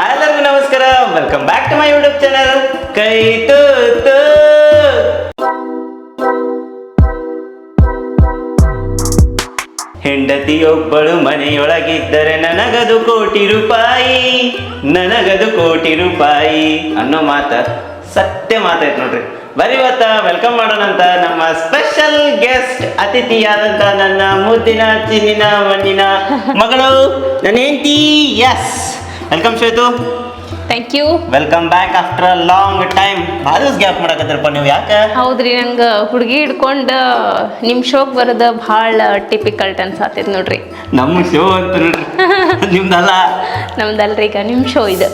ಎಲ್ಲರಿಗೂ ನಮಸ್ಕಾರ. Welcome back to my YouTube channel ಕೈ ತೂತು ಹೆಂಡತಿಯೊಬ್ಬಳು ಮನೆಯೊಳಗಿದ್ದರೆ ನನಗದು ಕೋಟಿ ರೂಪಾಯಿ, ನನಗದು ಕೋಟಿ ರೂಪಾಯಿ ಅನ್ನೋ ಮಾತ, ಸತ್ಯ ಮಾತಾಯ್ತು ನೋಡ್ರಿ. ಬರೀ ಇವತ್ತ ವೆಲ್ಕಮ್ ಮಾಡೋಣ ಅಂತ ನಮ್ಮ ಸ್ಪೆಷಲ್ ಗೆಸ್ಟ್ ಅತಿಥಿಯಾದಂತ ನನ್ನ ಮುದ್ದಿನ, ಚಿನ್ನಿನ, ಮಣ್ಣಿನ ಮಗಳು, ನನ್ನ ಹೆಂಡತಿ yes welcome Shwetu thank you welcome back after a long time ಭಾಳ ದಿವಸ ಗ್ಯಾಪ್ ಮಾಡಕತ್ತಿರಪ್ಪ ನೀವು ಯಾಕೆ? ಹೌದ್ರಿ ನಂಗೆ ಹುಡುಗಿ ಹಿಡ್ಕೊಂಡು ನಿಮ್ಮ ಶೋಕ್ ಬರೋದು ಭಾಳ ಟಿಪಿಕಲ್ಟ್ ಅನ್ಸಾತೈತಿ ನೋಡ್ರಿ. ನಮ್ಮ ಶೋ ಅಂತ ನೋಡ್ರಿ. ನಿಮ್ದಲ್ಲ? ನಮ್ದಲ್ರಿ ಈಗ ನಿಮ್ಮ ಶೋ ಇದು.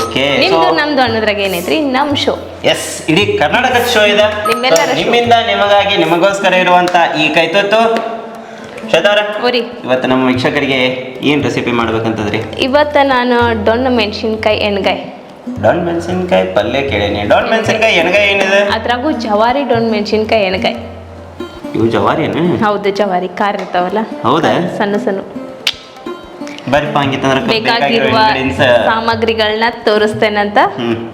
ಓಕೆ ನಿಮ್ದು ನಮ್ದು ಅನ್ನೋದ್ರಾಗ ಏನೈತ್ರಿ? ನಮ್ಮ ಶೋ ಎಸ್ ಇಡೀ ಕರ್ನಾಟಕದ ಶೋ ಇದೆ. ನಿಮ್ಮೆಲ್ಲರ ನಿಮ್ಮಿಂದ ನಿಮಗಾಗಿ ನಿಮಗೋಸ್ಕರ ಇರುವಂತ ಈ ಕೈತೊತ್ತು ಶ್ವೇತವ್ರ ಓರಿ. ಇವತ್ತು ನಮ್ಮ ವೀಕ್ಷಕರಿಗೆ ಏನ್ ರೆಸಿಪಿ ಮಾಡ್ಬೇಕಂತದ್ರಿ? ಇವತ್ತು ನಾನು ಡೊಣ್ಣ ಮೆಣಸಿನ್ಕಾಯಿ ಎಣ್ಗಾಯಿ. ಡೊಣ್ ಮೆಣಸಿನ್ಕಾಯಿ ಪಲ್ಯ ಕೇಳೇನಿ. ಡಾನ್ ಮೆಣಸಿನ್ಕಾಯಿ ಎಣ್ಗಾಯಿ ಏನಿದೆ? ಅದ್ರಾಗೂ ಜವಾರಿ ಡೊಣ್ ಮೆಣಸಿನ್ಕಾಯಿ ಎಣ್ಗಾಯಿ. ಇವು ಜವಾರಿ ಏನು ಹೌದು ಜವಾರಿ ಖಾರ ಇರ್ತಾವಲ್ಲ? ಹೌದಾ? ಸಣ್ಣ ಸಣ್ಣ. ಹಂಗಿತ್ತಂದ್ರೆ ಬೇಕಾಗಿರುವ ಸಾಮಗ್ರಿಗಳನ್ನ ತೋರಿಸ್ತೇನಂತ.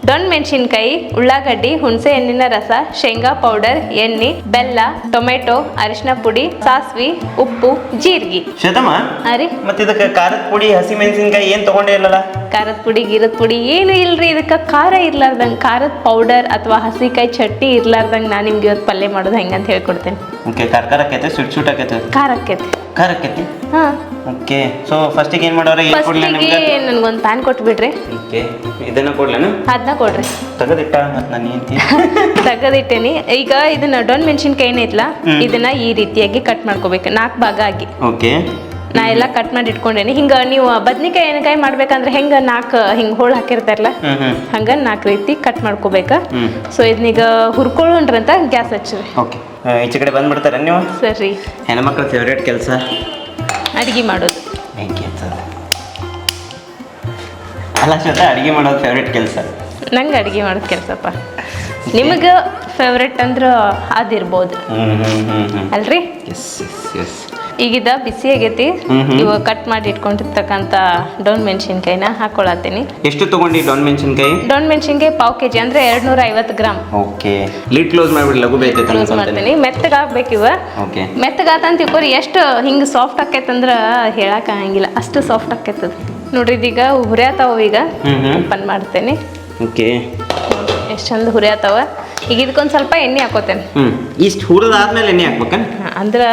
ಡೊಣ್ ಮೆಣಸಿನ್ಕಾಯಿ ಉಳ್ಳಾಗಡ್ಡಿ ಹುಣಸೆ ಹಣ್ಣಿನ ರಸ ಶೇಂಗಾ ಪೌಡರ್ ಎಣ್ಣೆ ಬೆಲ್ಲ ಟೊಮೆಟೊ ಅರಿಶಿನ ಪುಡಿ ಸಾಸ್ವಿ ಉಪ್ಪು ಜೀರಿಗೆ. ಮತ್ತೆ ಇದಕ್ಕೆ ಖಾರದ ಪುಡಿ ಹಸಿ ಮೆಣಸಿನ್ಕಾಯಿ ಏನ್ ತಗೊಂಡೇ ಇಲ್ಲಲ್ಲ? ಖಾರದ ಪುಡಿ ಗಿರದ ಪುಡಿ ಏನು ಇಲ್ರಿ ಇದಕ್ಕೆ ಖಾರ ಇರ್ಲಾರ್ದಂಗ ಖಾರದ ಪೌಡರ್ ಅಥವಾ ಹಸಿಕಾಯಿ ಚಟ್ನಿ ಇರ್ಲಾರ್ದಂಗ ನಾನು ನಿಮ್ಗೆ ಇವತ್ತು ಪಲ್ಯ ಮಾಡೋದು ಹೆಂಗಂತ ಹೇಳ್ಕೊಡ್ತೇನೆ. ಓಕೆ ಖಾರ ಖಾರ ಆಕೈತೆ ಆಕೈತೆ. ಖಾರ ಆಕೈತೆ. ಖಾರ ಆಕೈತಿ? ಹಾಂ. ಓಕೆ ಸೊ ಫಸ್ಟಿಗೆ ಏನು ಮಾಡೋರು? ಏನು ಕೊಡ್ಲಿ ಫಸ್ಟಿಗೆ ನನಗೆ ನನ್ಗೊಂದು ಪ್ಯಾನ್ ಕೊಟ್ಬಿಡ್ರಿ. ಓಕೆ ಇದನ್ನ ಕೊಡ್ಲೇನು? ಅದನ್ನ ಕೊಡ್ರಿ. ತೆಗೆದಿಟ್ಟ ಮತ್ತು ನಾನು ಏನು ತೆಗೆದಿಟ್ಟೇನಿ. ಈಗ ಇದನ್ನ ಡೊಣ್ ಮೆಣಸಿನ್ಕಾಯಿ ಏನೈತ್ಲ ಇದನ್ನ ಈ ರೀತಿಯಾಗಿ ಕಟ್ ಮಾಡ್ಕೋಬೇಕು. ನಾಲ್ಕು ಭಾಗ ಆಗಿ. ಓಕೆ ನಾ ಎಲ್ಲ ಕಟ್ ಮಾಡಿ ಇಟ್ಕೊಂಡೇನಿ ಹಿಂಗ ನೀವು ಬದ್ನಿಕಾಯಿ ಏನಕಾಯಿ ಮಾಡ್ಬೇಕಂದ್ರೆ ಹೆಂಗ ನಾಕ್ ಹಿಂಗ ಹೋಳು ಹಾಕಿರ್ತಾರಲ್ಲ ಹಂಗ ನಾಲ್ಕು ರೀತಿ ಕಟ್ ಮಾಡ್ಕೋಬೇಕ. ಸೊ ಇದನ್ನೀಗ ಹುರ್ಕೊಳ್ಳೋಣ್ರಂತ ಗ್ಯಾಸ್ ಹಚ್ಚ್ರಿ. ಓಕೆ ಈಚೆ ಕಡೆ ಬಂದ್ಬಿಡ್ತಾರೆ ನೀವು? ಸರಿ. ಹೆಣ್ಮಕ್ಳ ಫೇವ್ರೇಟ್ ಕೆಲಸ? ಅಡಿಗೆ ಮಾಡೋದು. ಬೆಂಕಿ ಹಚ್ಚೋದು ಅಲ್ಲ ಶ್ವೇತಾ ಅಡುಗೆ ಮಾಡೋದು ಫೇವ್ರೇಟ್ ಕೆಲಸ? ನಂಗೆ ಅಡಿಗೆ ಮಾಡೋದು ಕೆಲಸಪ್ಪ. ನಿಮಗೆ ಫೇವ್ರೆಟ್ ಅಂದ್ರೆ ಅದಿರ್ಬೋದು. ಅಲ್ರಿ? ಎಸ್ ಎಸ್ ಎಸ್ ಈಗಿದ ಬಿಸಿ ಆಗೈತಿ. ಇವಾಗ ಕಟ್ ಮಾಡಿ ಇಟ್ಕೊಂಡಿರ್ತಕ್ಕಂಥ ಡೌನ್ ಮೆಣಸಿನ್ಕಾಯಿನ ಹಾಕೊಳತ್ತೀನಿ. ಎಷ್ಟು ತಗೊಂಡಿ ಡಾನ್ ಮೆಣಸಿನ್ಕಾಯಿ? ಡೌನ್ ಮೆಣಸಿನ್ಕಾಯಿ ಪಾವ್ ಕೆಜಿ ಅಂದ್ರೆ ಎರಡ್ ನೂರ ಐವತ್ತು ಗ್ರಾಮ್ ಓಕೆ ಲಿಡ್ ಕ್ಲೋಸ್ ಮಾಡ್ಬಿಡಿ ಲಘು ಬೇಕೈತೆ ಕ್ಲೋಸ್ ಮಾಡ್ತೀನಿ. ಮೆತ್ತಗೆ ಹಾಕ್ಬೇಕು ಇವ. ಓಕೆ. ಮೆತ್ತಗಾತಂತ ತಿಳ್ಕೊರಿ ಎಷ್ಟು ಹಿಂಗೆ ಸಾಫ್ಟ್ ಆಕೈತಂದ್ರೆ ಹೇಳಕ್ ಆಗಂಗಿಲ್ಲ. ಅಷ್ಟು ಸಾಫ್ಟ್ ಆಕೈತದ ನೋಡ್ರಿ ಇದೀಗ ಹುರಿಯಾತಾವ ಈಗ. ಓಪನ್ ಮಾಡ್ತೇನೆ. ಓಕೆ. ಎಷ್ಟು ಚಂದ ಹುರಿಯಾತಾವ. ಈಗ ಇದಕ್ಕೊಂದು ಸ್ವಲ್ಪ ಎಣ್ಣೆ ಹಾಕೋತೇನೆ. ಹ್ಞೂ ಇಷ್ಟು ಹುರಿದಾದ್ಮೇಲೆ ಎಣ್ಣೆ ಹಾಕ್ಬೇಕ ಅಂದ್ರೆ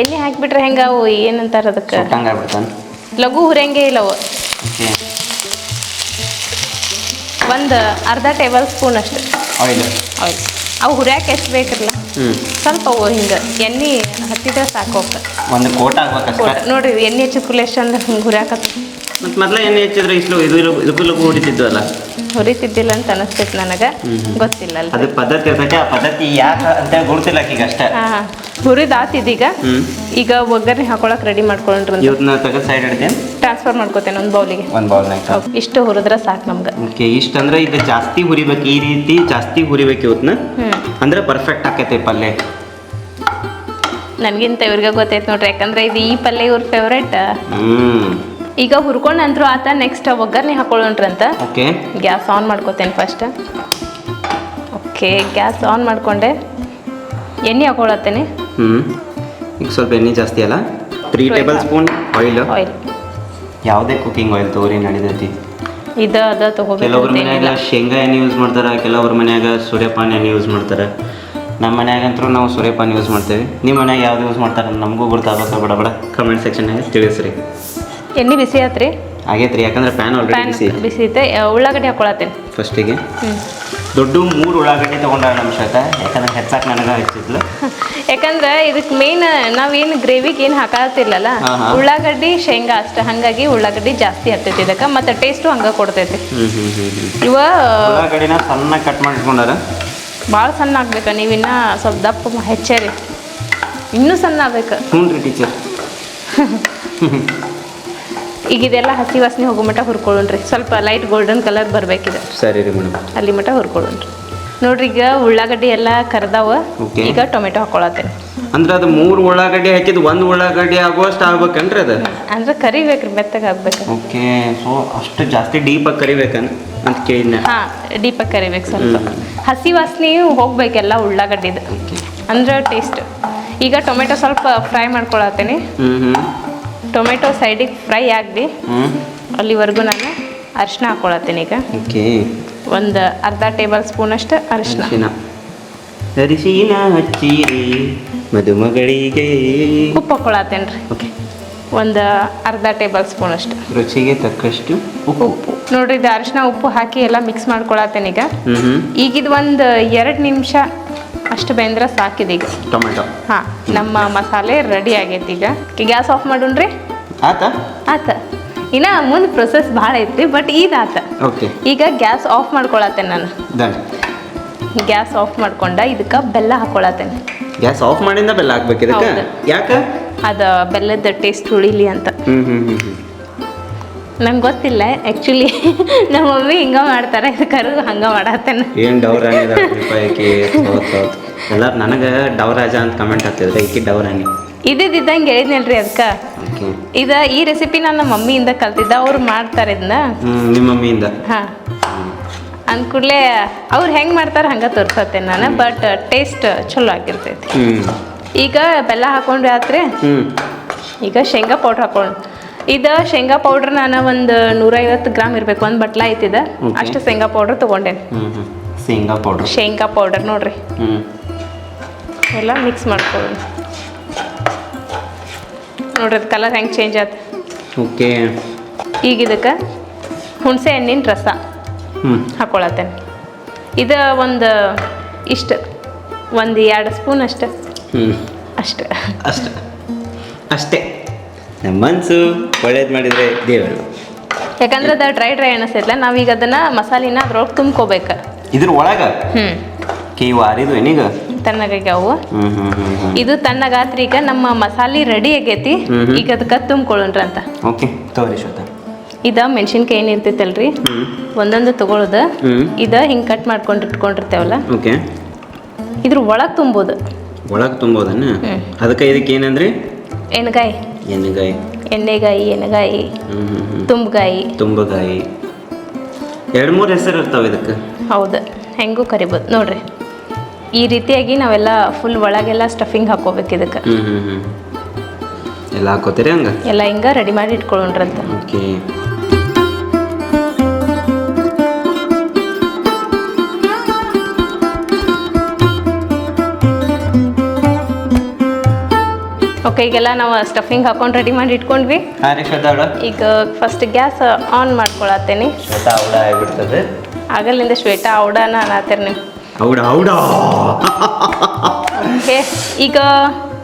ಎಣ್ಣೆ ಹಾಕಿಬಿಟ್ರೆ ಹೆಂಗೆ ಅವು ಏನಂತಾರೆ ಅದಕ್ಕೆ? ಆಗ್ಬಿಡ್ತಾನೆ. ಲಘು ಹುರಿಯಂಗೆ ಇಲ್ಲ ಅವು. ಒಂದು ಅರ್ಧ ಟೇಬಲ್ ಸ್ಪೂನ್ ಅಷ್ಟು. ಆಯಿಲ್ ಆಯಿಲ್ ಅವು ಹುರಿಯಾಕೆ ಎಷ್ಟು ಬೇಕಿರಲ್ಲ? ಸ್ವಲ್ಪ ಅವು ಹಿಂಗೆ ಎಣ್ಣೆ ಹತ್ತಿದ್ರೆ ಸಾಕು ಒಂದು ಕೋಟ್ ಆಗ್ಬೇಕು ನೋಡ್ರಿ ಎಣ್ಣೆ ಹಚ್ಚಿದ ಕೂಡಲೇ ಎಷ್ಟು ಅಂದ್ರೆ ಹಿಂಗೆ ಹುರಿಯಾಕತ್ತ ಮತ್ತು ಮೊದಲೇ ಎಣ್ಣೆ ಹೆಚ್ಚಿದ್ರೆ ಇಷ್ಟು ಇದು ಇದಕ್ಕೂ ಲಘು ಅಲ್ಲ ಹುರಿತಿದ್ದಿಲ್ಲ ಅಂತ ಅನಿಸ್ತೈತೆ ನನಗೆ. ಗೊತ್ತಿಲ್ಲ ಅಲ್ಲ ಅದು ಪದ್ಧತಿ ಇರ್ತೈತೆ ಆ ಪದ್ಧತಿ ಯಾಕೆ ಅಂತ ಗುರುತಿಲ್ಲ ಈಗ ಅಷ್ಟೇ. ಹುರಿದಾತಿದೀಗ ಈಗ. ಒಗ್ಗರಣೆ ಹಾಕೊಳಕ್ ರೆಡಿ ಮಾಡ್ಕೊಂಡ್ರಿ ಇವತ್ತನ್ನ ತಗ ಸೈಡ್ ಇಡ್ತೀನಿ ಟ್ರಾನ್ಸ್ಫರ್ ಮಾಡ್ಕೋತೇನೆ ಒಂದು ಬೌಲಿಗೆ ಒಂದು ಬೌಲ್ನಾಗ ಇಷ್ಟು ಹುರಿದ್ರೆ ಸಾಕು ನಮ್ಗೆ. ಓಕೆ ಇಷ್ಟು ಅಂದ್ರೆ ಇದು ಜಾಸ್ತಿ ಹುರಿಬೇಕು ಈ ರೀತಿ ಜಾಸ್ತಿ ಹುರಿಬೇಕು ಇವತ್ತನ್ನ ಅಂದ್ರೆ ಪರ್ಫೆಕ್ಟ್ ಆಕೈತೆ ಪಲ್ಯ. ನನಗಿಂತ ಇವ್ರಿಗೆ ಗೊತ್ತೈತೆ ನೋಡ್ರಿ ಯಾಕಂದ್ರೆ ಇದು ಈ ಪಲ್ಯ ಇವ್ರ ಫೇವ್ರೇಟ್ ಹ್ಞೂ ಈಗ ಹುರ್ಕೊಂಡ್ ಅಂದ್ರು ಆತ ನೆಕ್ಸ್ಟ್ ಒಗ್ಗರಣೆ ಹಾಕೊಳ್ಳೋಣ್ರಂತ. ಓಕೆ ಗ್ಯಾಸ್ ಆನ್ ಮಾಡ್ಕೋತೇನೆ ಫಸ್ಟ್ ಓಕೆ ಗ್ಯಾಸ್ ಆನ್ ಮಾಡಿಕೊಂಡೆ. ಎಣ್ಣೆ ಹಾಕೊಳತ್ತೇನೆ ಹ್ಞೂ ಈಗ ಸ್ವಲ್ಪ ಎಣ್ಣೆ ಜಾಸ್ತಿ ಅಲ್ಲ? Three table spoon oil oil ಯಾವುದೇ ಕುಕಿಂಗ್ ಆಯಿಲ್ ತಗೋರಿ ನಡಿತೈತಿ. ಇದ ಅದ ತಗೋಬೇಕು ಕೆಲವ್ರ ಮನೆಯಾಗ ಶೇಂಗಾ ಎಣ್ಣೆ ಯೂಸ್ ಮಾಡ್ತಾರೆ ಕೆಲವ್ರ ಮನ್ಯಾಗ ಸೂರ್ಯಪಾನ ಎಣ್ಣೆ ಯೂಸ್ ಮಾಡ್ತಾರೆ. ನಮ್ಮ ಮನ್ಯಾಗಂತೂ ನಾವು ಸೂರ್ಯಪಾನ ಯೂಸ್ ಮಾಡ್ತೇವೆ. ನಿಮ್ಮ ಮನ್ಯಾಗ ಯಾವ್ದು ಯೂಸ್ ಮಾಡ್ತಾರೆ ನಮಗೂ ಗೊತ್ತಾಗಬೇಕು ಬಡ ಬಡ. ಕಮೆಂಟ್ ಸೆಕ್ಷನ್ನಾಗ ತಿಳಿಸ್ರಿ. ಎಣ್ಣೆ ಬಿಸಿ ಆತ್ರಿ? ಆಗೈತ್ರಿ ಯಾಕಂದ್ರೆ ಪ್ಯಾನ್ ಆಲ್ರೆಡಿ ಪ್ಯಾನ್ ಬಿಸಿ. ಬಿಸಿ ಐತೆ. ಉಳ್ಳಾಗಡ್ಡಿ ಹಾಕೊಳತ್ತೇನೆ. ಫಸ್ಟಿಗೆ. ದೊಡ್ಡ ಮೂರು ಉಳ್ಳಾಗಡ್ಡಿ ತೊಗೊಂಡಾರ ನಮ್ಮ ಶ್ವೇತ. ಯಾಕಂದ್ರೆ ಹೆಚ್ಚಾಕ ನನಗೆ ಹಚ್ಚಿದ್ಲು. ಯಾಕಂದ್ರೆ ಇದಕ್ಕೆ ಮೇನ್ ನಾವೇನು ಗ್ರೇವಿಗೆ ಏನು ಹಾಕತ್ತಿಲ್ಲಲ್ಲ? ಹಾ, ಹಾ. ಉಳ್ಳಾಗಡ್ಡಿ ಶೇಂಗಾ ಅಷ್ಟೇ. ಹಾಗಾಗಿ ಉಳ್ಳಾಗಡ್ಡಿ ಜಾಸ್ತಿ ಹತ್ತೈತಿ ಇದಕ್ಕೆ ಮತ್ತು ಟೇಸ್ಟು ಹಂಗೆ ಕೊಡ್ತೈತಿ. ಇವ ಉಳ್ಳಾಗಡ್ಡಿನ ಸಣ್ಣ ಕಟ್ ಮಾಡಿಟ್ಕೊಂಡಾರ ಭಾಳ ಸಣ್ಣ ಆಗ್ಬೇಕು ನೀವಿನ್ನ ಸ್ವಲ್ಪ ದಪ್ಪ ಹೆಚ್ಚರಿ ಹೆಚ್ಚೇರಿ. ಇನ್ನೂ ಸಣ್ಣ ಆಗ್ಬೇಕು. ಹ್ಞೂ ರೀ ಟೀಚರ್ ಈಗ ಇದೆಲ್ಲ ಹಸಿ ವಾಸನೆ ಹೋಗೋ ಮಟ್ಟ ಹುರ್ಕೊಳ್ಳೋಣ್ರಿ ಸ್ವಲ್ಪ ಲೈಟ್ ಗೋಲ್ಡನ್ ಕಲರ್ ಬರಬೇಕಿದೆ. ಸರಿ ರೀ ಮೇಡಮ್. ಅಲ್ಲಿ ಮಟ್ಟ ಹುರ್ಕೊಳ್ಳೋಣ್ರಿ ನೋಡ್ರಿ ಈಗ ಉಳ್ಳಾಗಡ್ಡಿ ಎಲ್ಲ ಕರ್ದಾವ. Okay. ಈಗ ಟೊಮೆಟೊ ಹಾಕೊಳತ್ತೇನೆ. ಅಂದ್ರೆ ಅದು ಮೂರು ಉಳ್ಳಾಗಡ್ಡಿ ಹಾಕಿದ್ ಒಂದು ಉಳ್ಳಾಗಡ್ಡಿ ಆಗುವಷ್ಟು ಆಗ್ಬೇಕನ್ರಿ ಅದು? ಅಂದ್ರೆ ಕರಿಬೇಕ್ರಿ ಮೆತ್ತಗೆ ಆಗ್ಬೇಕು ಓಕೆ. ಸೊ ಅಷ್ಟು ಜಾಸ್ತಿ ಡೀಪಾಗಿ ಕರಿಬೇಕನ್ ಅಂತ ಕೇಳಿದ್ನ? ಹಾ ಡೀಪಾಗಿ ಕರಿಬೇಕು ಸ್ವಲ್ಪ. ಹಸಿ ವಾಸನೆ ಹೋಗ್ಬೇಕೆಲ್ಲ ಉಳ್ಳಾಗಡ್ಡಿದು. ಅಂದ್ರೆ ಟೇಸ್ಟ್ ಈಗ ಟೊಮೆಟೊ ಸ್ವಲ್ಪ ಫ್ರೈ ಮಾಡ್ಕೊಳತ್ತೇನೆ. ಹ್ಞೂ ಹ್ಞೂ ಟೊಮೆಟೊ ಸೈಡಿಗೆ ಫ್ರೈ ಆಗಲಿ ಅಲ್ಲಿವರೆಗೂ ನಾನು ಅರಿಶಿನ ಹಾಕೊಳತ್ತೀನಿ ಈಗ. ಓಕೆ. ಒಂದು ಅರ್ಧ ಟೇಬಲ್ ಸ್ಪೂನ್ ಅಷ್ಟು ಅರಿಶಿನ. ಅರಿಶಿನ. ಹಚ್ಚಿರಿ ಮದುಮಗಳಿಗೆ. ಉಪ್ಪು ಹಾಕೊಳತ್ತೇನೆ ರೀ. ಓಕೆ. ಒಂದು ಅರ್ಧ ಟೇಬಲ್ ಸ್ಪೂನ್ ಅಷ್ಟು. ರುಚಿಗೆ ತಕ್ಕಷ್ಟು ಉಪ್ಪು. ಉಪ್ಪು. ನೋಡ್ರಿ ಇದು ಅರಿಶಿನ ಉಪ್ಪು ಹಾಕಿ ಎಲ್ಲ ಮಿಕ್ಸ್ ಮಾಡ್ಕೊಳತ್ತೇನೆ ಈಗ. ಹ್ಞೂ ಹ್ಞೂ ಒಂದು ಎರಡು ನಿಮಿಷ ಅಷ್ಟು ಬೆಂದ್ರೆ ಸಾಕಿದೆ ಈಗ. ಟೊಮೆಟೊ. ಹಾಂ ನಮ್ಮ ಮಸಾಲೆ ರೆಡಿ ಆಗೈತಿ ಈಗ. ಗ್ಯಾಸ್ ಆಫ್ ಮಾಡೋಣ್ರಿ? ಆತ? ಆತ. ಇನ್ನ ಮುಂದೆ ಪ್ರೊಸೆಸ್ ಭಾಳ ಐತ್ರಿ ಬಟ್ ಇದು ಆತ. ಓಕೆ ಈಗ ಗ್ಯಾಸ್ ಆಫ್ ಮಾಡ್ಕೊಳತ್ತೇನೆ ನಾನು. ಗ್ಯಾಸ್ ಆಫ್ ಮಾಡ್ಕೊಂಡ ಇದಕ್ಕೆ ಬೆಲ್ಲ ಹಾಕೊಳತ್ತೇನೆ. ಗ್ಯಾಸ್ ಆಫ್ ಮಾಡಿಂದ ಬೆಲ್ಲ ಹಾಕ್ಬೇಕು ಇದಕ್ಕೆ. ಯಾಕೆ? ಅದು ಬೆಲ್ಲದ ಟೇಸ್ಟ್ ಉಳಿಲಿ ಅಂತ. ನಂಗೆ ಗೊತ್ತಿಲ್ಲ ಆ್ಯಕ್ಚುಲಿ ನಮ್ಮ ಮಮ್ಮಿ ಹಿಂಗ ಮಾಡ್ತಾರೆ ಕರು ಹಂಗೆ ಮಾಡತ್ತೇನೆ. ಏನು ಡೌರ ಎಲ್ಲರೂ ನನಗೆ ಡವರಾಜ ಅಂತ ಕಮೆಂಟ್ ಹಾಕ್ತಿದ್ರೆ. ಈಕಿ ಡೌರಾಣಿ ಇದ್ದಿದ್ದಂಗೆ ಹೇಳಿದ್ನಲ್ರಿ ಅದಕ್ಕೆ. ಇದ ಈ ರೆಸಿಪಿ ನನ್ನ ಮಮ್ಮಿಯಿಂದ ಕಲ್ತಿದ್ದ ಅವ್ರು ಮಾಡ್ತಾರೆ ಇದನ್ನ ನಿಮ್ಮ ಮಮ್ಮಿಯಿಂದ. ಹಾಂ. ಅಂದ್ಕೂಡ್ಲೆ ಅವ್ರು ಹೆಂಗೆ ಮಾಡ್ತಾರೆ ಹಂಗೆ ತೋರ್ಸತ್ತೆ ನಾನು ಬಟ್ ಟೇಸ್ಟ್ ಚಲೋ ಆಗಿರ್ತೈತಿ. ಈಗ ಬೆಲ್ಲ ಹಾಕೊಂಡ್ರೆ ಆತ್ರಿ. ಈಗ ಶೇಂಗಾ ಪೌಡ್ರ್ ಹಾಕೊಂಡು ಇದು ಶೇಂಗಾ ಪೌಡ್ರ್ ನಾನು ಒಂದು ನೂರೈವತ್ತು ಗ್ರಾಮ್ ಇರಬೇಕು ಒಂದು ಬಟ್ಲ ಐತಿದ. ಅಷ್ಟು ಶೇಂಗಾ ಪೌಡ್ರ್ ತೊಗೊಂಡೇನೆ ಹ್ಞೂ ಶೇಂಗಾ ಪೌಡ್ರ್ ಶೇಂಗಾ ಪೌಡರ್ ನೋಡ್ರಿ. ಎಲ್ಲ ಮಿಕ್ಸ್ ಮಾಡ್ಕೊಳ್ಳಿ ನೋಡ್ರಿ ಕಲರ್ ಹೆಂಗೆ ಚೇಂಜ್ ಆಯ್ತು ಓಕೆ. ಈಗ ಇದಕ್ಕೆ ಹುಣಸೆ ಹಣ್ಣಿನ ರಸ ಹ್ಞೂ ಹಾಕೊಳತ್ತೇನೆ. ಇದು ಒಂದು ಇಷ್ಟು ಒಂದು ಎರಡು ಸ್ಪೂನ್ ಅಷ್ಟೆ. ಅಷ್ಟೆ ಅಷ್ಟೆ. ಅಷ್ಟೇ ಅಷ್ಟೇ. ನಮ್ಮ ಮನಸ್ಸು ಒಳ್ಳೇದು ಮಾಡಿದರೆ ದೇವರು. ಯಾಕಂದ್ರೆ ಅದು ಡ್ರೈ ಡ್ರೈ ಅನಿಸ್ತೈತಲ್ಲ ನಾವೀಗ ಅದನ್ನು ಮಸಾಲಿನ ಅದ್ರೊಳಗೆ ತುಂಬ್ಕೋಬೇಕು. ಇದ್ರ ಒಳಗೆ? ಹ್ಞೂ ಕೈ ವಾರಿದು ಏನೀಗ? ತಣ್ಣಗಾಗ್ಯಾವು. ಇದು ತಣ್ಣಗಾತ್ರಿ ಈಗ ನಮ್ಮ ಮಸಾಲೆ ರೆಡಿ ಆಗೈತಿ. ಈಗ ಅದಕ್ಕೆ ತುಂಬ್ಕೊಳ್ಳೋಣ್ರಿ ಅಂತ. ಓಕೆ. ತೋರಿ ಶ್ವೇತ. ಇದ ಮೆಣಸಿನ್ಕಾಯಿ ಏನು ಇರ್ತೈತಲ್ರಿ. ಒಂದೊಂದು ತಗೊಳ್ಳೋದು ಹ್ಞೂ ಇದ ಹಿಂಗೆ ಕಟ್ ಮಾಡ್ಕೊಂಡು ಇಟ್ಕೊಂಡಿರ್ತೇವಲ್ಲ. ಓಕೆ. ಇದ್ರ ಒಳಗೆ ತುಂಬೋದು. ಒಳಗೆ ತುಂಬೋದನ್ನ ಅದಕ್ಕೆ ಇದಕ್ಕೆ ಏನಂದ್ರಿ? ಎಣ್ಗಾಯಿ. ಎಣ್ಣೆಗಾಯಿ ಎಣ್ಣೆಗಾಯಿ ಎಣ್ಣೆಗಾಯಿ ತುಂಬಗಾಯಿ. ತುಂಬಗಾಯಿ. ಎರಡು ಮೂರು ಹೆಸರು ಇರ್ತಾವೆ ಇದಕ್ಕೆ? ಹೌದು. ಹೆಂಗೂ ಕರಿಬೋದು. ನೋಡ್ರಿ. ಈ ರೀತಿಯಾಗಿ ನಾವೆಲ್ಲ ಫುಲ್ ಒಳಗೆಲ್ಲ ಸ್ಟಫಿಂಗ್ ಹಾಕೋಬೇಕು ಇದಕ್ಕೆ. ಎಲ್ಲ ಹಾಕೋತೀರಿ ಹಂಗೆ? ಎಲ್ಲ ಹಿಂಗ ರೆಡಿ ಮಾಡಿ ಇಟ್ಕೊಳ್ಳೋಣ್ರಂತ. ಓಕೆ ಓಕೆ ಈಗೆಲ್ಲ ನಾವು ಸ್ಟಫಿಂಗ್ ಹಾಕೊಂಡು ರೆಡಿ ಮಾಡಿ ಇಟ್ಕೊಂಡ್ವಿ. ಈಗ ಫಸ್ಟ್ ಗ್ಯಾಸ್ ಆನ್ ಮಾಡ್ಕೊಳತ್ತೇನೆ. ಶ್ವೇತಾ ಅವಳ ಆಗ್ಬಿಡ್ತದೆ. ಆಗಲಿಂದ ಶ್ವೇತಾ ಔಡಾನ ಅನ್ನತ್ತೀರಿ ನೀವು ಹೌಡ ಹೌಡ ಓಕೆ ಈಗ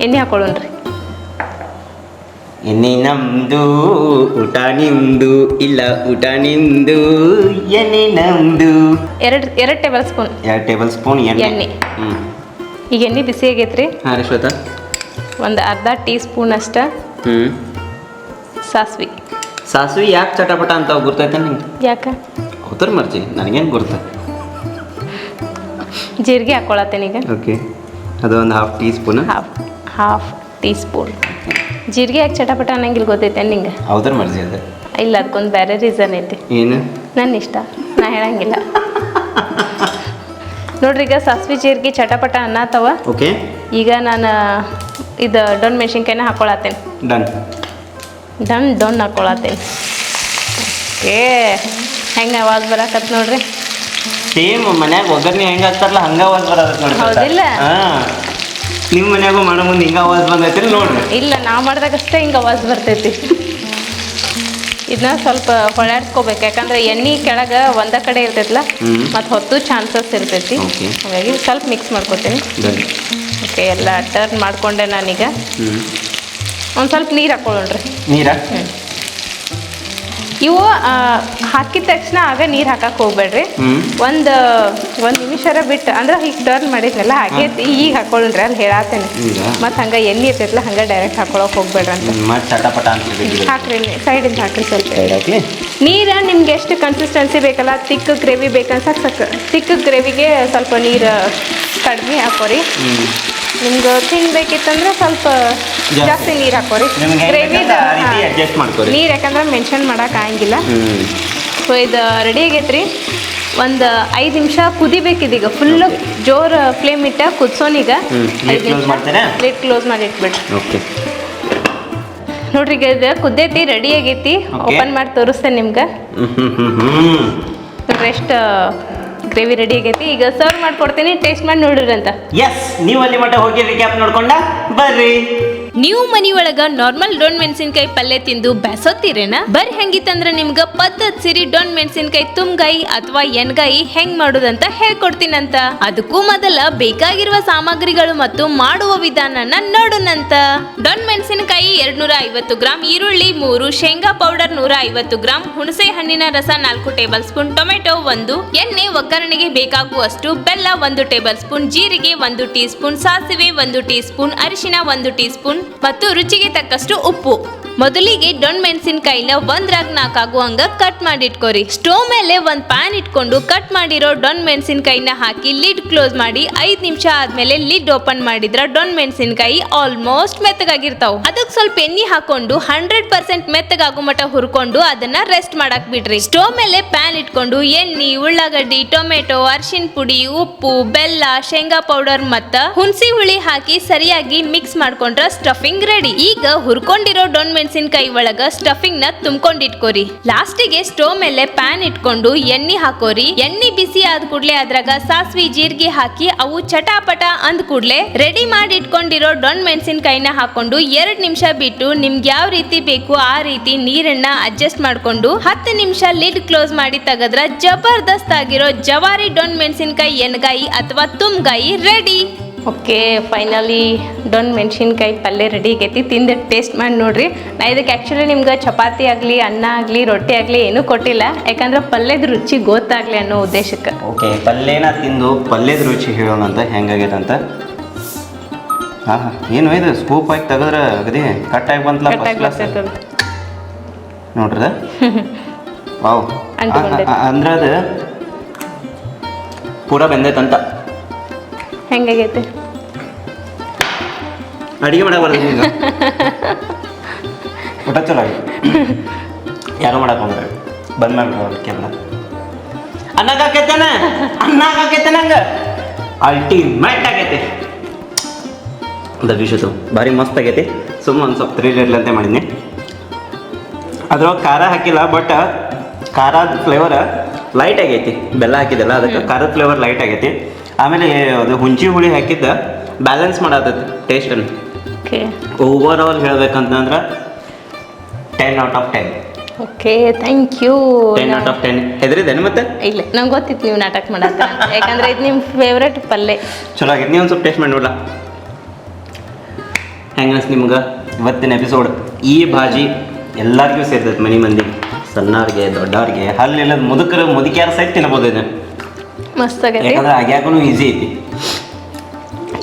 ಎಣ್ಣೆ ಹಾಕೊಳ್ಳೋಣ್ರಿ ಎಣ್ಣೆ ನಮ್ದು ಊಟ ನಿಮ್ದು ಇಲ್ಲ ಊಟ ನಿಮ್ದು ಎಣ್ಣೆ ನಮ್ದು. ಎರಡು ಎರಡು ಟೇಬಲ್ ಸ್ಪೂನ್ ಎರಡು ಟೇಬಲ್ ಸ್ಪೂನ್ ಎಣ್ಣೆ. ಎಣ್ಣೆ. ಹ್ಞೂ ಈಗ ಎಣ್ಣೆ ಬಿಸಿ ಆಗೈತ್ರಿ? ಹಾಂ ರೀ ಶ್ವೇತಾ. ಒಂದು ಅರ್ಧ ಟೀ ಸ್ಪೂನ್ ಅಷ್ಟ ಹ್ಞೂ ಸಾಸ್ವಿ. ಸಾಸಿವೆ ಯಾಕೆ ಚಟಪಟ ಅಂತ ಗುರ್ತೈತೆ ನಿಂಗೆ? ಯಾಕೆ? ಅವತರ ಮರ್ಜಿ ನನಗೇನು ಗುರ್ತ ಜೀರಿಗೆ ಹಾಕೊಳತ್ತೇನೆ ಈಗ. ಓಕೆ. ಅದು ಒಂದು half teaspoon half half teaspoon ಜೀರಿಗೆ ಯಾಕೆ ಚಟಪಟ ಅನ್ನಂಗಿಲ್ಲ ಗೊತ್ತೈತೆ ನಿಂಗೆ? ಹೌದ್ರ ಮರ್ಜಿ ಅದ. ಇಲ್ಲ ಅದಕ್ಕೊಂದು ಬೇರೆ ರೀಸನ್ ಐತಿ. ಏನು? ನನ್ನ ಇಷ್ಟ ನಾ ಹೇಳಂಗಿಲ್ಲ. ನೋಡ್ರಿ ಈಗ ಸಾಸ್ವಿ ಜೀರಿಗೆ ಚಟಪಟ ಅನ್ನತ್ತವ ಓಕೆ. ಈಗ ನಾನು ಇದು ಡೊಣ್ ಮೆಣಸಿನ್ಕಾಯಿನ ಹಾಕೊಳತ್ತೇನೆ. Done done ಡೊಣ್ ಹಾಕೊಳತ್ತೇನೆ. ಏ ಹೆಂಗೆ ಆವಾಜ್ ಬರಕತ್ತೆ ನೋಡ್ರಿ? ಸೇಮ್ ಮನ್ಯಾಗ ಒಗ್ಗರಣೆ ಹೆಂಗ ಹಾಕ್ತಾರಲ್ಲ ಹಂಗ ಆವಾಜ್ ಬರೋದಕ್ಕೆ ನೋಡಿ ಹೌದಿಲ್ಲ? ಹಾಂ. ನಿಮ್ಮ ಮನ್ಯಾಗೂ ಮಾಡೋ ಮುಂದೆ ಹಿಂಗ ಆವಾಜ್ ಬಂದೈತಿ ನೋಡ್ರಿ. ಇಲ್ಲ ನಾ ಮಾಡಿದಾಗಷ್ಟೇ ಹಿಂಗೆ ಆವಾಜ್ ಬರ್ತೈತಿ. ಇದನ್ನ ಸ್ವಲ್ಪ ಹೊಳ್ಯಾಡ್ಸ್ಕೋಬೇಕು. ಯಾಕಂದ್ರೆ ಎಣ್ಣೆ ಕೆಳಗೆ ಒಂದ ಕಡೆ ಇರ್ತೈತಲ್ಲ ಮತ್ತೆ ಮತ್ತು ಹೊತ್ತು ಚಾನ್ಸಸ್ ಇರ್ತೈತಿ. Okay. ಹಾಗಾಗಿ ಸ್ವಲ್ಪ ಮಿಕ್ಸ್ ಮಾಡ್ಕೊತೀನಿ. ಓಕೆ ಎಲ್ಲ ಟರ್ನ್ ಮಾಡ್ಕೊಂಡೆ ನಾನೀಗ. ಒಂದು ಸ್ವಲ್ಪ ನೀರು ಹಾಕೊಳ್ಳೋಣ್ರಿ. ನೀರಾ? ಇವು ಹಾಕಿದ ತಕ್ಷಣ ಆಗ ನೀರು ಹಾಕಕ್ಕೆ ಹೋಗ್ಬೇಡ್ರಿ. ಒಂದು ಒಂದು ನಿಮಿಷರ ಬಿಟ್ಟು ಅಂದ್ರೆ ಈಗ ಟರ್ನ್ ಮಾಡಿದ್ನಲ್ಲ ಹಾಗೆ ಈಗ ಹಾಕೊಳ್ರಿ ಅಲ್ಲಿ ಹೇಳತ್ತೇನೆ ಮತ್ತೆ ಹಂಗೆ ಎಣ್ಣೆ ಇರ್ತೈತಲ್ಲ ಹಂಗೆ ಡೈರೆಕ್ಟ್ ಹಾಕೊಳಕ್ ಹೋಗ್ಬೇಡ್ರಿ ಅಂತ. ಹಾಕ್ರಿ ಚಟಪಟ ಅಂತ ಹಾಕ್ರಿ ಸೈಡಿಂದ ಹಾಕ್ರಿ ಸ್ವಲ್ಪ. ನೀರ ನೀರು ನಿಮ್ಗೆ ಎಷ್ಟು ಕನ್ಸಿಸ್ಟೆನ್ಸಿ ಬೇಕಲ್ಲ ತಿಕ್ಕ ಗ್ರೇವಿ ಬೇಕಂತ ಸಾಕು ತಿಕ್ಕ ಗ್ರೇವಿಗೆ ಸ್ವಲ್ಪ ನೀರು ಕಡಿಮೆ ಹಾಕೋರಿ. ಹ್ಮ್ ತಿನ್ ತಿನ್ಬೇಕಿತ್ತಂದ್ರೆ ಸ್ವಲ್ಪ ಜಾಸ್ತಿ. ನೀರು ಹಾಕೋರಿ. ನಿಮ್ಗೆ ಗ್ರೇವಿ ನೀರು ಯಾಕಂದ್ರೆ ಮೆನ್ಷನ್ ಮಾಡಕ್ ಆಗಂಗಿಲ್ಲ. ಸೊ ಇದು ರೆಡಿ ಆಗೈತ್ರಿ. ಒಂದು ಐದು ನಿಮಿಷ ಕುದಿಬೇಕಿದೀಗ. ಫುಲ್ ಜೋರ್ ಫ್ಲೇಮ್ ಇಟ್ಟ ಕುದಿಸೋನೀಗ. ಪ್ಲೇಟ್ ಕ್ಲೋಸ್ ಮಾಡಿ ಇಟ್ಬಿಡ್ರಿ ಓಕೆ ನೋಡ್ರಿ ಈಗ ಇದು ಕುದ್ದೈತಿ ರೆಡಿ ಆಗೈತಿ. ಓಪನ್ ಮಾಡಿ ತೋರಿಸ್ತೇನೆ ನಿಮ್ಗೆ. ಹ್ಮ್ ಗ್ರೇವಿ ರೆಡಿ ಆಗೈತಿ. ಈಗ ಸರ್ವ್ ಮಾಡ್ಕೊಡ್ತೀನಿ. ಟೇಸ್ಟ್ ಮಾಡಿ ನೋಡ್ರಿ ಅಂತ ಎಸ್ ನೀವು ಅಲ್ಲಿ ಮಟ್ಟ ಹೋಗಿ ರಿಕ್ಯಾಪ್ ನೋಡ್ಕೊಂಡ ಬರ್ರಿ. ನೀವು ಮನಿಯೊಳಗ ನಾರ್ಮಲ್ ಡೊಣ್ ಮೆಣಸಿನಕಾಯಿ ಪಲ್ಯ ತಿಂದು ಬೆಸೋತಿರೇನ ಬರ್ ಹೆಂಗಿತ್ತಂದ್ರ ನಿಮ್ಗ ಪದ್ಧತ್ ಸಿರಿ ಡೊಣ್ ಮೆಣಸಿನಕಾಯಿ ತುಂಗಾಯಿ ಅಥವಾ ಎಣ್ಗಾಯಿ ಹೆಂಗ್ ಮಾಡುದಂತ ಹೇಳ್ಕೊಡ್ತೀನಂತ. ಅದಕ್ಕೂ ಮೊದಲ ಬೇಕಾಗಿರುವ ಸಾಮಗ್ರಿಗಳು ಮತ್ತು ಮಾಡುವ ವಿಧಾನನ ನೋಡೋಣಂತ ಡೊಣ್ ಮೆಣಸಿನಕಾಯಿ ಎರಡ್ನೂರ ಐವತ್ತು ಗ್ರಾಂ ಈರುಳ್ಳಿ, ಮೂರು ಶೇಂಗಾ ಪೌಡರ್ ನೂರ ಐವತ್ತು ಗ್ರಾಂ ಹುಣಸೆ ಹಣ್ಣಿನ ರಸ, ನಾಲ್ಕು ಟೇಬಲ್ ಸ್ಪೂನ್ ಟೊಮೆಟೊ, ಒಂದು ಎಣ್ಣೆ ಒಗ್ಗರಣೆಗೆ ಬೇಕಾಗುವಷ್ಟು ಬೆಲ್ಲ, ಒಂದು ಟೇಬಲ್ ಸ್ಪೂನ್ ಜೀರಿಗೆ, ಒಂದು ಟೀ ಸ್ಪೂನ್ ಸಾಸಿವೆ, ಒಂದು ಟೀ ಸ್ಪೂನ್ ಅರಿಶಿನ ಒಂದು ಟೀ ಸ್ಪೂನ್ ಮತ್ತು ರುಚಿಗೆ ತಕ್ಕಷ್ಟು ಉಪ್ಪು. ಮೊದಲಿಗೆ ಡೊಣ್ ಮೆಣಸಿನಕಾಯಿನ ಒಂದ್ರಾಗ ನಾಲ್ಕಾಗುವಂಗ ಕಟ್ ಮಾಡಿಟ್ಕೋರಿ. ಸ್ಟೋವ್ ಮೇಲೆ ಒಂದ್ ಪ್ಯಾನ್ ಇಟ್ಕೊಂಡು ಕಟ್ ಮಾಡಿರೋ ಡೊಣ್ ಮೆಣಸಿನಕಾಯಿನ ಹಾಕಿ ಲಿಡ್ ಕ್ಲೋಸ್ ಮಾಡಿ ಐದ್ ನಿಮಿಷ ಆದ್ಮೇಲೆ ಲಿಡ್ ಓಪನ್ ಮಾಡಿದ್ರ ಡೊಣ್ ಮೆಣಸಿನಕಾಯಿ ಆಲ್ಮೋಸ್ಟ್ ಮೆತ್ತಗಾಗಿರ್ತಾವ. ಅದಕ್ಕೆ ಸ್ವಲ್ಪ ಎಣ್ಣೆ ಹಾಕೊಂಡು ಹಂಡ್ರೆಡ್ ಪರ್ಸೆಂಟ್ ಮೆತ್ತಗಾಗೋ ಮಟ ಹುರ್ಕೊಂಡು ಅದನ್ನ ರೆಸ್ಟ್ ಮಾಡಕ್ ಬಿಡ್ರಿ. ಸ್ಟೋವ್ ಮೇಲೆ ಪ್ಯಾನ್ ಇಟ್ಕೊಂಡು ಎಣ್ಣೆ, ಉಳ್ಳಾಗಡ್ಡಿ, ಟೊಮೆಟೊ ಅರ್ಶಿನ್ ಪುಡಿ, ಉಪ್ಪು, ಬೆಲ್ಲ, ಶೇಂಗಾ ಪೌಡರ್ ಮತ್ತ ಹುಣಸಿ ಹುಳಿ ಹಾಕಿ ಸರಿಯಾಗಿ ಮಿಕ್ಸ್ ಮಾಡ್ಕೊಂಡ್ರ ಸ್ಟಫಿಂಗ್ ರೆಡಿ ಈಗ ಹುರ್ಕೊಂಡಿರೋ ಡೊಣ್ ಮೆಣಸಿನಕಾಯಿ ಒಳಗ ಸ್ಟಫಿಂಗ್ನ ತುಂಬ್ಕೊಂಡಿಟ್ಕೋರಿ. ಲಾಸ್ಟಿಗೆ ಸ್ಟೋವ್ ಮೇಲೆ ಪ್ಯಾನ್ ಇಟ್ಕೊಂಡು ಎಣ್ಣೆ ಹಾಕೋರಿ. ಎಣ್ಣೆ ಬಿಸಿ ಆದ ಕೂಡ್ಲೆ ಅದ್ರಾಗ ಸಾಸ್ವಿ, ಜೀರಿಗೆ ಹಾಕಿ ಅವು ಚಟಾಪಟ ಅಂದ ಕೂಡ್ಲೆ ರೆಡಿ ಮಾಡಿ ಇಟ್ಕೊಂಡಿರೋ ಡೊಣ್ ಮೆಣಸಿನಕಾಯಿನ ಹಾಕೊಂಡು ಎರಡ್ ನಿಮಿಷ ಬಿಟ್ಟು ನಿಮ್ಗೆ ಯಾವ ರೀತಿ ಬೇಕು ಆ ರೀತಿ ನೀರನ್ನ ಅಡ್ಜಸ್ಟ್ ಮಾಡ್ಕೊಂಡು ಹತ್ತು ನಿಮಿಷ ಲಿಡ್ ಕ್ಲೋಸ್ ಮಾಡಿ ತಗದ್ರ ಜಬರ್ದಸ್ತ್ ಆಗಿರೋ ಜವಾರಿ ಡೊಣ್ ಮೆಣಸಿನಕಾಯಿ ಎಣ್ಗಾಯಿ ಅಥವಾ ತುಮ್ಗಾಯಿ ರೆಡಿ ಓಕೆ ಫೈನಲಿ ಡೊನ್ ಮೆಣಸಿನ್ಕಾಯಿ ಪಲ್ಯ ರೆಡಿ ಆಗೈತಿ. ತಿಂದು ಟೇಸ್ಟ್ ಮಾಡಿ ನೋಡ್ರಿ. ನಾ ಇದಕ್ಕೆ ಆ್ಯಕ್ಚುಲಿ ನಿಮ್ಗೆ ಚಪಾತಿ ಆಗಲಿ ಅನ್ನ ಆಗಲಿ ರೊಟ್ಟಿ ಆಗಲಿ ಏನೂ ಕೊಟ್ಟಿಲ್ಲ. ಯಾಕಂದ್ರೆ ಪಲ್ಯದ ರುಚಿ ಗೊತ್ತಾಗಲಿ ಅನ್ನೋ ಉದ್ದೇಶಕ್ಕೆ. ಓಕೆ ಪಲ್ಯನ ತಿಂದು ಪಲ್ಯದ ರುಚಿ ಹೇಳೋಣ ಅಂತ ಹೆಂಗಾಗೈತೆ ಅಂತ? ಹಾಂ ಹಾಂ. ಏನು ಇದು ಸ್ಕೂಪ್ ಆಗಿ ತೆಗೆದ್ರೆ ಅಗದಿ ಕಟ್ಟಾಗಿ ಬಂತಲ್ಲ ಫಸ್ಟ್ ಕರೆಕ್ಟಾಗಿ ಕ್ಲಾಸ್ ನೋಡ್ರದ ವಾವ್ ಅಂದ್ರೆ ಅದು ಪೂರ ಬೆಂದೈತಂತ. ಹೆಂಗಾಗೈತೆ? ಅಡಿಗೆ ಮಾಡಕ್ಕೆ ಬರ್ತದೆ ಊಟ ಚಲೋ ಆಗಿ. ಯಾರೋ ಮಾಡಕ್ಕೆ ಬಂದ್ರೆ. ಬಂದ್ ಮಾಡ್ಕೊಂಡು ಕ್ಯಾಮ್ರಾ ಅನ್ನಕ್ಕೆ ಹಾಕೈತೇನ ಅನ್ನಕ್ಕೆ ಹಂಗ ಅಲ್ಟಿಮೇಟ್ ಆಗೈತೆ. ದಬಿಶತು ಭಾರಿ ಮಸ್ತ್ ಆಗೈತಿ. ಸುಮ್ಮ ಒಂದು ಸ್ವಲ್ಪ ತ್ರೀ ಅಂತ ಮಾಡಿದ್ನಿ. ಅದ್ರೊಳಗೆ ಖಾರ ಹಾಕಿಲ್ಲ ಬಟ್ ಖಾರದ ಫ್ಲೇವರ್ ಲೈಟ್ ಆಗೈತಿ. ಬೆಲ್ಲ ಹಾಕಿದಲ್ಲ ಅದಕ್ಕೆ ಖಾರದ ಫ್ಲೇವರ್ ಲೈಟ್ ಆಗೈತಿ. ಆಮೇಲೆ ಅದು ಹುಂಚಿ ಹುಳಿ ಹಾಕಿದ್ದ ಬ್ಯಾಲೆನ್ಸ್ ಮಾಡತ್ತೈತಿ ಟೇಸ್ಟನ್ನು okay over all ಹೇಳ್ಬೇಕಂತಂದ್ರೆ ten out of ten okay thank you ten out of ten ಹೆದರಿದೇನು ಮತ್ತೆ? ಇಲ್ಲ ನಂಗೆ ಗೊತ್ತಿತ್ತು ನೀವು ನಾಟಕ ಮಾಡತ್ತ ಯಾಕಂದ್ರೆ ಇದು ನಿಮ್ಮ ಫೇವ್ರೆಟ್ ಪಲ್ಯ ಚಲೋ ಆಗೈತೆ. ನೀವು ಒಂದು ಸ್ವಲ್ಪ ಟೇಸ್ಟ್ ಮಾಡಿ ಹೆಂಗ ನಿಮ್ಗೆ? ಇವತ್ತಿನ ಎಪಿಸೋಡ್ ಈ ಭಾಜಿ ಎಲ್ಲರಿಗೂ ಸೇರ್ತೈತೆ ಮನೆ ಮಂದಿ. ಸಣ್ಣವ್ರಿಗೆ ದೊಡ್ಡವ್ರಿಗೆ ಹಲ್ಲಿಲ್ಲದ ಮುದುಕರು ಮುದುಕಿಯಾರ ಸಹಿತ ತಿನ್ಬೋದು ಇದನ್ನ. ಮಸ್ತ್ ಆಗೈತಿ. ಯಾಕಂದ್ರೆ ಆಗ್ಯಾಕೂ ಈಸಿ ಐತಿ.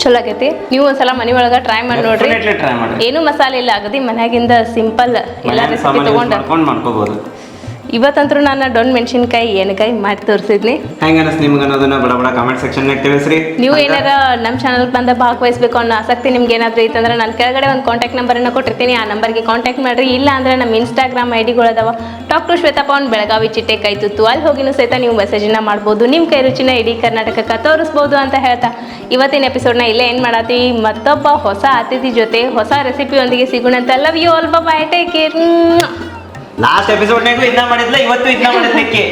ಚಲೋ ಆಗೈತಿ. ನೀವು ಒಂದ್ಸಲ ಮನಿ ಒಳಗ ಟ್ರೈ ಮಾಡಿ ನೋಡ್ರಿ. ಟ್ರೈ ಮಾಡಿ ಏನು ಮಸಾಲೆ ಇಲ್ಲ ಅಗದಿ ಮನ್ಯಾಗಿಂದ ಸಿಂಪಲ್ ಎಲ್ಲ ರೆಸಿಪಿ ಮಾಡ್ಕೋಬಹುದು ತಗೊಂಡ ಮಾಡ್ಕೋಬೋದು. ಇವತ್ತಂತೂ ನಾನು ಡೊಣ್ ಮೆಣಸಿನ್ಕಾಯಿ ಏನಕಾಯಿ ಮಾಡಿ ತೋರಿಸಿದ್ನಿ. ಹೆಂಗ ಅನಿಸ್ ನಿಮ್ಗೆ ಅನ್ನೋದನ್ನ ಬಡ ಬಡ ಕಾಮೆಂಟ್ ಸೆಕ್ಷನ್ ತಿಳಿಸ್ರಿ. ನೀವು ಏನಾರ ನಮ್ಮ ಚಾನಲ್ ಬಂದ ಭಾಗವಹಿಸ್ಬೇಕು ಅನ್ನೋ ಆಸಕ್ತಿ ನಿಮ್ಗೆ ಏನಾದರೂ ಇತ್ತಂದ್ರೆ ನಾನು ಕೆಳಗಡೆ ಒಂದು ಕಾಂಟ್ಯಾಕ್ಟ್ ನಂಬರನ್ನು ಕೊಟ್ಟಿರ್ತೀನಿ. ಆ ನಂಬರ್ಗೆ ಕಾಂಟ್ಯಾಕ್ಟ್ ಮಾಡಿರಿ. ಇಲ್ಲ ಅಂದ್ರೆ ನಮ್ಮ Instagram I talk to Shweta Pavan Belagavi ಚಿಟ್ಟೆ ಕೈ ತುತ್ತು. ಅಲ್ಲಿ ಹೋಗಿನೂ ಸಹಿತ ನೀವು ಮೆಸೇಜನ್ನ ಮಾಡ್ಬೋದು. ನಿಮ್ಮ ಕೈ ರುಚಿನ ಇಡೀ ಕರ್ನಾಟಕಕ್ಕೆ ತೋರಿಸ್ಬೋದು ಅಂತ ಹೇಳ್ತಾ. ಇವತ್ತಿನ ಎಪಿಸೋಡ್ನ ಇಲ್ಲೇ ಏನು ಮಾಡತ್ತೀವಿ ಮತ್ತೊಬ್ಬ ಹೊಸ ಅತಿಥಿ ಜೊತೆ ಹೊಸ ರೆಸಿಪಿಯೊಂದಿಗೆ ಸಿಗೋಣ ಅಂತ love you all bye take care last ಎಪಿಸೋಡ್ನಾಗೂ ಇದನ್ನ ಮಾಡಿದ್ಲ? ಇವತ್ತು ಇದನ್ನ ಮಾಡಿದ್ಲಿಕ್ಕೆ?